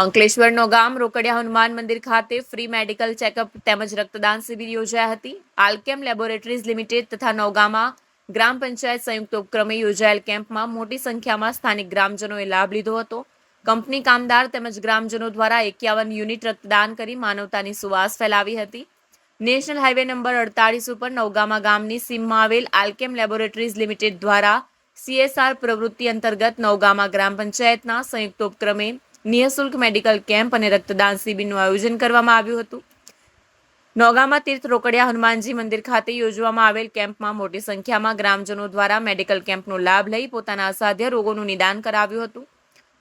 અંકલેશ્વરનો ગામ રોકડિયા હનુમાન મંદિર ખાતે ફ્રી મેડિકલ ચેકઅપ તેમજ રક્તદાન શિબિર યોજાઈ હતી. આલ્કેમ લેબોરેટરીઝ લિમિટેડ તથા નવગામાં ગ્રામ પંચાયત સંયુક્ત ઉપક્રમે યોજાયેલ કેમ્પમાં મોટી સંખ્યામાં સ્થાનિક ગ્રામજનોએ લાભ લીધો હતો. કંપની કામદાર તેમજ ગ્રામજનો દ્વારા એકાવન યુનિટ રક્તદાન કરી માનવતાની સુવાસ ફેલાવી હતી. નેશનલ હાઈવે નંબર અડતાલીસ ઉપર નવગામા ગામની સીમમાં આવેલ આલ્કેમ લેબોરેટરીઝ લિમિટેડ દ્વારા સીએસઆર પ્રવૃત્તિ અંતર્ગત નવગામા ગ્રામ પંચાયતના સંયુક્ત ઉપક્રમે નિઃશુલ્ક મેડિકલ કેમ્પ અને રક્તદાન શિબિરનું આયોજન કરવામાં આવ્યું હતું. નોગામાં તીર્થ રોકડિયા હનુમાનજી મંદિર ખાતે યોજવામાં આવેલ કેમ્પમાં મોટી સંખ્યામાં ગ્રામજનો દ્વારા મેડિકલ કેમ્પનો લાભ લઈ પોતાના અસાધ્ય રોગોનું નિદાન કરાવ્યું હતું.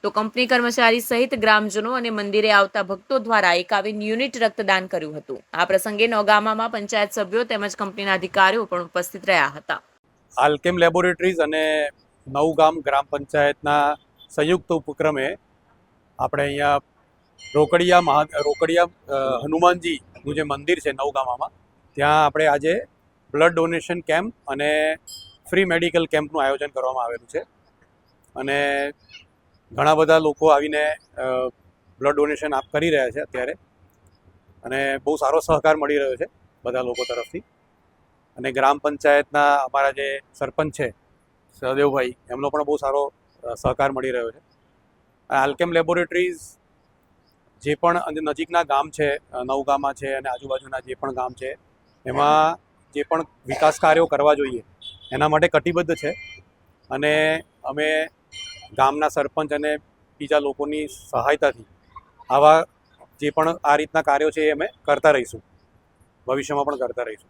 તો કંપની કર્મચારી સહિત ગ્રામજનો અને મંદિરે આવતા ભક્તો દ્વારા એકાવન યુનિટ રક્તદાન કર્યું હતું. આ પ્રસંગે નોગામામાં પંચાયત સભ્યો તેમજ કંપનીના અધિકારીઓ પણ ઉપસ્થિત રહ્યા હતા. આલ્કેમ લેબોરેટરીઝ અને નવગામ ગ્રામ પંચાયતના સંયુક્ત ઉપક્રમે આપણે અહીંયા રોકડિયા મહા, રોકડિયા હનુમાનજીનું જે મંદિર છે નવગામામાં, ત્યાં આપણે આજે બ્લડ ડોનેશન કેમ્પ અને ફ્રી મેડિકલ કેમ્પનું આયોજન કરવામાં આવેલું છે. અને ઘણા બધા લોકો આવીને બ્લડ ડોનેશન આપ કરી રહ્યા છે અત્યારે. અને બહુ સારો સહકાર મળી રહ્યો છે બધા લોકો તરફથી. અને ગ્રામ પંચાયતના અમારા જે સરપંચ છે, સહદેવભાઈ, એમનો પણ બહુ સારો સહકાર મળી રહ્યો છે. આલ્કેમ લેબોરેટરીઝ, જે પણ નજીકના ગામ છે નવગામા છે અને આજુબાજુના જે પણ ગામ છે, એમાં જે પણ વિકાસ કાર્યો કરવા જોઈએ, એના માટે કટિબદ્ધ છે. અને અમે ગામના સરપંચ અને બીજા લોકોની સહાયતાથી આવા જે પણ આ રીતના કાર્યો છે એ અમે કરતા રહીશું. ભવિષ્યમાં પણ કરતા રહીશું.